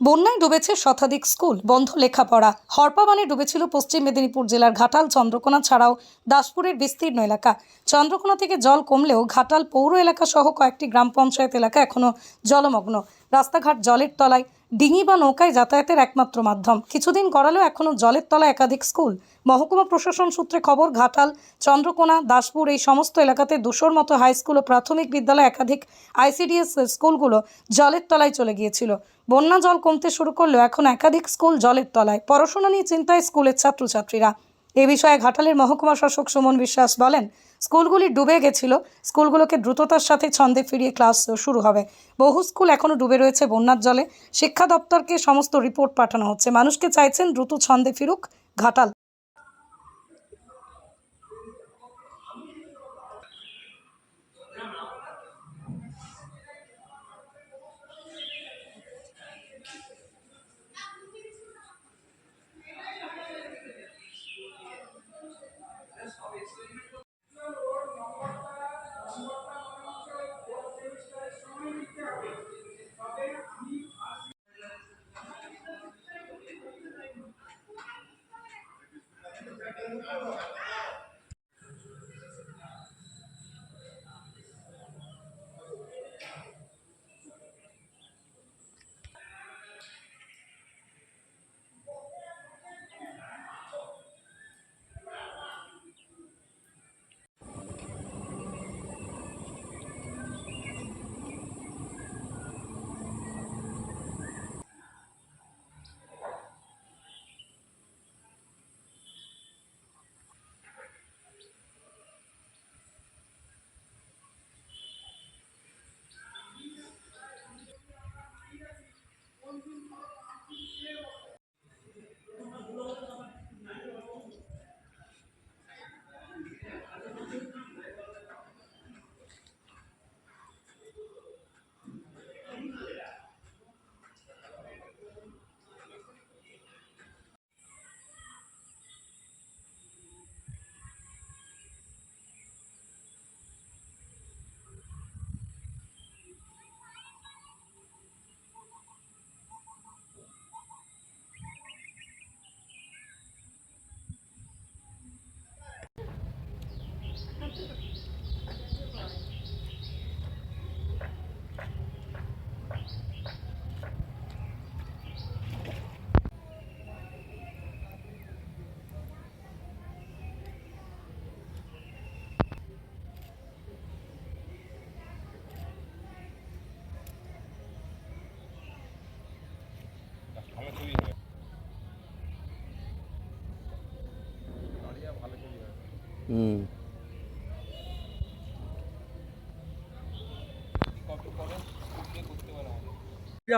বন্যায় ডুবেছে শতাধিক স্কুল, বন্ধ লেখাপড়া। হরপাবানে ডুবেছিল পশ্চিম মেদিনীপুর জেলার ঘাটাল, চন্দ্রকোনা ছাড়াও দাসপুরের বিস্তীর্ণ এলাকা। চন্দ্রকোনা থেকে জল কমলেও ঘাটাল পৌর এলাকা সহ কয়েকটি গ্রাম পঞ্চায়েত এলাকা এখনও জলমগ্ন। রাস্তাঘাট জলের তলায় ডিঙি বা নৌকায় যাতায়াতের একমাত্র মাধ্যম। কিছুদিন গড়ালেও এখনও জলের তলা একাধিক স্কুল। মহকুমা প্রশাসন সূত্রে খবর, ঘাটাল, চন্দ্রকোনা, দাসপুর এই সমস্ত এলাকাতে দুশোর মতো হাই স্কুল ও প্রাথমিক বিদ্যালয় একাধিক আইসিডিএস স্কুলগুলো জলের তলায় চলে গিয়েছিল। বন্যা জল কমতে শুরু করলেও এখন একাধিক স্কুল জলের তলায়। পড়াশোনা নিয়ে চিন্তায় স্কুলের ছাত্রছাত্রীরা। এ বিষয়ে ঘাটালের মহকুমা শাসক সুমন বিশ্বাস বলেন, স্কুলগুলি ডুবে গেছিল, স্কুলগুলোকে দ্রুততার সাথে ছন্দে ফিরিয়ে ক্লাস শুরু হবে। বহু স্কুল এখনও ডুবে রয়েছে বন্যার জলে। শিক্ষা দপ্তরকে সমস্ত রিপোর্ট পাঠানো হচ্ছে। মানুষকে চাইছেন দ্রুত ছন্দে ফিরুক ঘাটাল।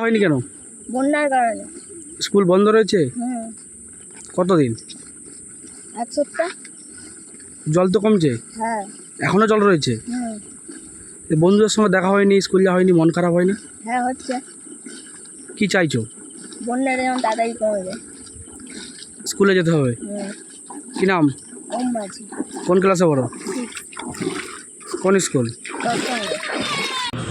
হয়নি কেন? বন্যার কারণে। স্কুল বন্ধ রয়েছে? কতদিন? এক সপ্তাহ। জল তো কমছে? হ্যাঁ। এখনও জল রয়েছে? বন্ধুদের সঙ্গে দেখা হয়নি স্কুল যাওয়া হয়নি মন খারাপ হয় না? হ্যাঁ হচ্ছে। কি চাইছো? বন্যার যেমন তাড়াতাড়ি কমে যায়। স্কুলে যেতে হবে। কি নাম? কোন ক্লাসে পড়ো? কোন স্কুল?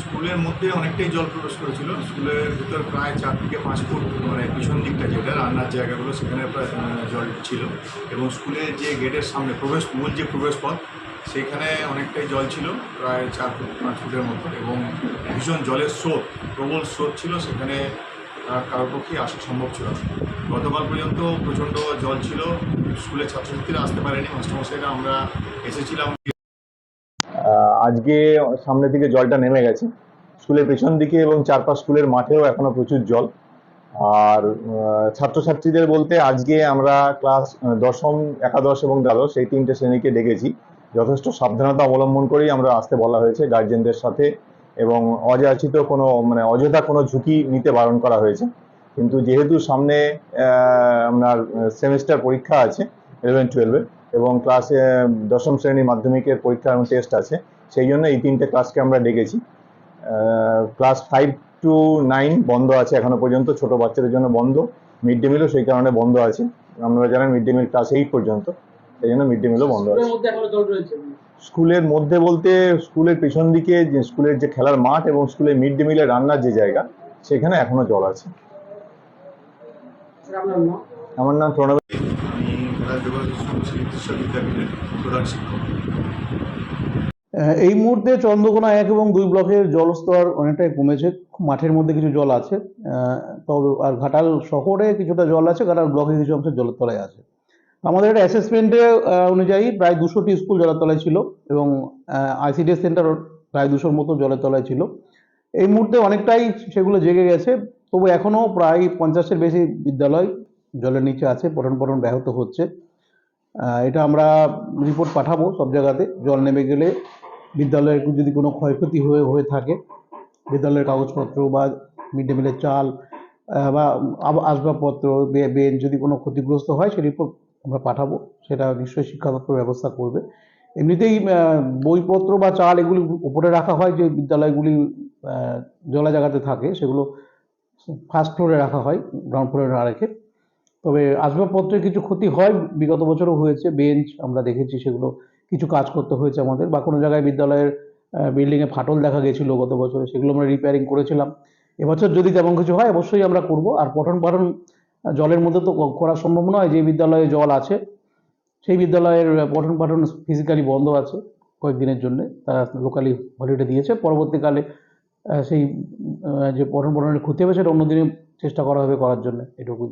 স্কুলের মধ্যে অনেকটাই জল প্রবেশ করেছিল। স্কুলের ভিতর প্রায় চার থেকে পাঁচ ফুট মানে পিছন দিকটা যেটা, রান্নার জায়গাগুলো, সেখানে প্রায় জল ছিল। এবং স্কুলের যে গেটের সামনে প্রবেশ, মূল যে প্রবেশ পথ সেখানে অনেকটাই জল ছিল, প্রায় চার ফুট, পাঁচ ফুটের মতো। এবং ভীষণ জলের স্রোত, প্রবল স্রোত ছিল, সেখানে কারোর পক্ষেই আসা সম্ভব ছিল গতকাল পর্যন্ত প্রচণ্ড জল ছিল স্কুলের ছাত্রছাত্রীরা আসতে পারেনি। মাস্টারমশাইরা আমরা এসেছিলাম। আজকে সামনে দিকে জলটা নেমে গেছে। স্কুলের পেছন দিকে এবং চারপাশ স্কুলের মাঠেও এখনও প্রচুর জল। আর ছাত্রছাত্রীদের বলতে আজকে আমরা ক্লাস দশম, একাদশ এবং দ্বাদশ এই তিনটে শ্রেণীকে ডেকেছি। যথেষ্ট সাবধানতা অবলম্বন করেই আমরা আসতে বলা হয়েছে গার্জেনদের সাথে এবং অযাচিত কোনো মানে অযথা কোনো ঝুঁকি নিতে বারণ করা হয়েছে। কিন্তু যেহেতু সামনে আপনার সেমিস্টার পরীক্ষা আছে ইলেভেন টুয়েলভে এবং ক্লাসে দশম শ্রেণি মাধ্যমিকের পরীক্ষা এবং টেস্ট আছে সেই জন্য এই তিনটে ক্লাসকে আমরা ডেকেছি। ক্লাস ফাইভ টু নাইন বন্ধ আছে এখনও পর্যন্ত ছোট বাচ্চাদের জন্য বন্ধ মিড ডে মিলও সেই কারণে বন্ধ আছে। আপনারা জানেন mid day meal class eight পর্যন্ত সেই জন্য মিড ডে মিলও বন্ধ আছে। স্কুলের মধ্যে বলতে স্কুলের পেছন দিকে যে স্কুলের যে খেলার মাঠ এবং স্কুলের মিড ডে মিলের রান্নার যে জায়গা সেখানে এখনও জল আছে। আমার নাম প্রণব। আমি এই মুহূর্তে চন্দ্রকোনা এক এবং দুই ব্লকের জলস্তর অনেকটাই কমেছে। মাঠের মধ্যে কিছু জল আছে। আহ, তবে আর ঘাটাল শহরে কিছুটা জল আছে ঘাটাল ব্লকে কিছু অংশ জলের তলায় আছে। আমাদের একটা অ্যাসেসমেন্টে অনুযায়ী প্রায় দুশোটি স্কুল জলের তলায় ছিল এবং আইসিডিএস সেন্টার প্রায় দুশোর মতো জলের তলায় ছিল। এই মুহূর্তে অনেকটাই সেগুলো জেগে গেছে। তবু এখনও প্রায় পঞ্চাশের বেশি বিদ্যালয় জলের নিচে আছে, পঠন পঠন ব্যাহত হচ্ছে। এটা আমরা রিপোর্ট পাঠাবো সব জায়গাতে। জল নেমে গেলে বিদ্যালয়ের যদি কোনো ক্ষয়ক্ষতি হয়ে হয়ে থাকে, বিদ্যালয়ের কাগজপত্র বা মিড ডে মিলের চাল বা আসবাবপত্র বেঞ্চ যদি কোনো ক্ষতিগ্রস্ত হয় সেই রিপোর্ট আমরা পাঠাবো। সেটা নিশ্চয়ই শিক্ষা দপ্তর ব্যবস্থা করবে। এমনিতেই বইপত্র বা চাল এগুলি উপরে রাখা হয় যে বিদ্যালয়গুলি জলা জায়গাতে থাকে, সেগুলো ফার্স্ট ফ্লোরে রাখা হয়, গ্রাউন্ড ফ্লোরে না রেখে। তবে আসবাবপত্রের কিছু ক্ষতি হয়, বিগত বছরও হয়েছে, বেঞ্চ আমরা দেখেছি সেগুলো কিছু কাজ করতে হয়েছে আমাদের, বা কোনো জায়গায় বিদ্যালয়ের বিল্ডিংয়ে ফাটল দেখা গেছিল গত বছরে, সেগুলো আমরা রিপেয়ারিং করেছিলাম। এবছর যদি তেমন কিছু হয়, অবশ্যই আমরা করব, আর পঠন পাঠন জলের মধ্যে তো করা সম্ভব নয়, যে বিদ্যালয়ে জল আছে, সেই বিদ্যালয়ের পঠন পাঠন ফিজিক্যালি বন্ধ আছে, কয়েকদিনের জন্য, তারা লোকালি হলিডে দিয়েছে, পরবর্তীকালে সেই যে পঠন পাঠনের ক্ষতি হবে সেটা অন্যদিনে চেষ্টা করা হবে করার জন্য এটুকুই।